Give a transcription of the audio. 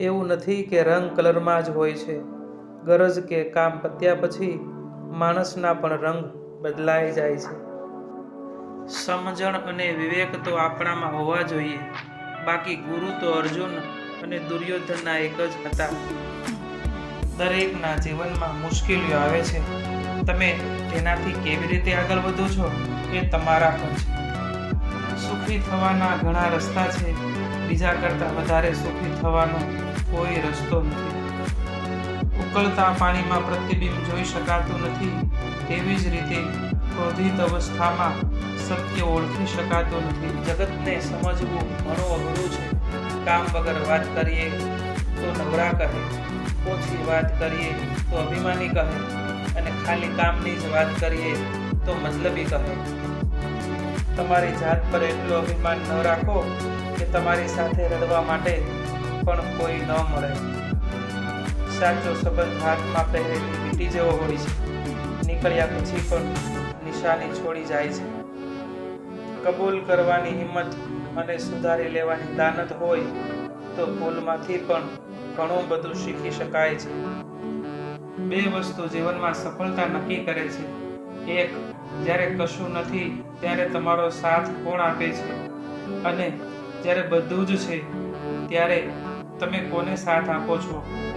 એવું નથી કે રંગ કલરમાં જ હોય છે. ગરજ કે કામ પત્યા પછી માણસના પણ રંગ બદલાઈ જાય છે. સમજણ અને વિવેક તો આપણામાં હોવા જોઈએ. બાકી ગુરુ તો અર્જુન અને દુર્યોધનના એક જ હતા. દરેકના જીવનમાં મુશ્કેલીઓ આવે છે. તમે તેનાથી કેવી રીતે આગળ વધો છો એ તમારા પર છે. સુખી થવાના ઘણા રસ્તા છે. બીજા કરતાં વધારે સુખી થવાનો કોઈ રસ્તો નથી. ઉકળતા પાણીમાં પ્રતિબિંબ જોઈ શકાતું નથી, તેવી જ રીતે ક્રોધિત અવસ્થામાં સત્ય ઓળખી શકાતું નથી. જગતને સમજવું ઘણું અઘરું છે. કામ વગર વાત કરીએ તો નવરા કહે ઓછી વાત કરીએ તો અભિમાની કહે, અને ખાલી કામની જ વાત કરીએ તો મતલબી કહે. તમારી જાત પર એટલું અભિમાન ન રાખો કે તમારી સાથે રડવા માટે પણ કોઈ ન મળે. સાચો સંબંધ હાથમાં પહેરેલી વીટી જેવો હોય છે. નીકળ્યા પછી પણ નિશાની છોડી જાય છે. કબૂલ કરવાની હિંમત અને સુધારી લેવાની દાનત હોય તો ભૂલમાંથી પણ ઘણું બધું શીખી શકાય છે. બે વસ્તુ જીવનમાં સફળતા નક્કી કરે છે. એક જ્યારે કશું નથી, ત્યારે તમારો સાથ કોણ આપે છે? અને જ્યારે બધું જ છે, ત્યારે તમે કોને સાથ આપો છો?